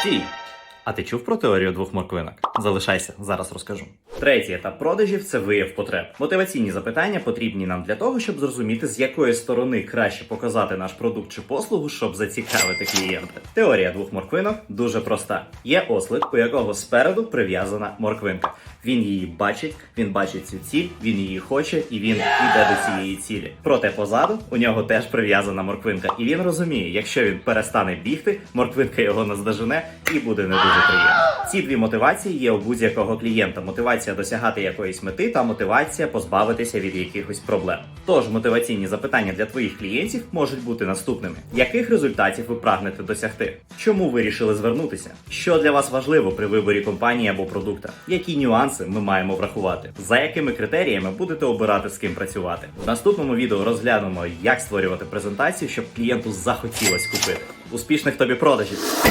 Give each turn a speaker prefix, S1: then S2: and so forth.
S1: Стій! А ти чув про теорію двох морквинок? Залишайся, зараз розкажу. Третій етап продажів це вияв потреб. Мотиваційні запитання потрібні нам для того, щоб зрозуміти, з якої сторони краще показати наш продукт чи послугу, щоб зацікавити клієнта. Теорія двох морквинок дуже проста. Є ослик, у якого спереду прив'язана морквинка. Він її бачить, він бачить цю ціль, він її хоче і він іде до цієї цілі. Проте позаду у нього теж прив'язана морквинка, і він розуміє, якщо він перестане бігти, морквинка його наздожене і буде не дуже приємно. Ці дві мотивації є у будь-якого клієнта: мотивація досягати якоїсь мети та мотивація позбавитися від якихось проблем. Тож мотиваційні запитання для твоїх клієнтів можуть бути наступними: яких результатів ви прагнете досягти? Чому ви вирішили звернутися? Що для вас важливо при виборі компанії або продукта? Які нюанси ми маємо врахувати? За якими критеріями будете обирати з ким працювати? В наступному відео розглянемо, як створювати презентацію, щоб клієнту захотілось купити. Успішних тобі продажів!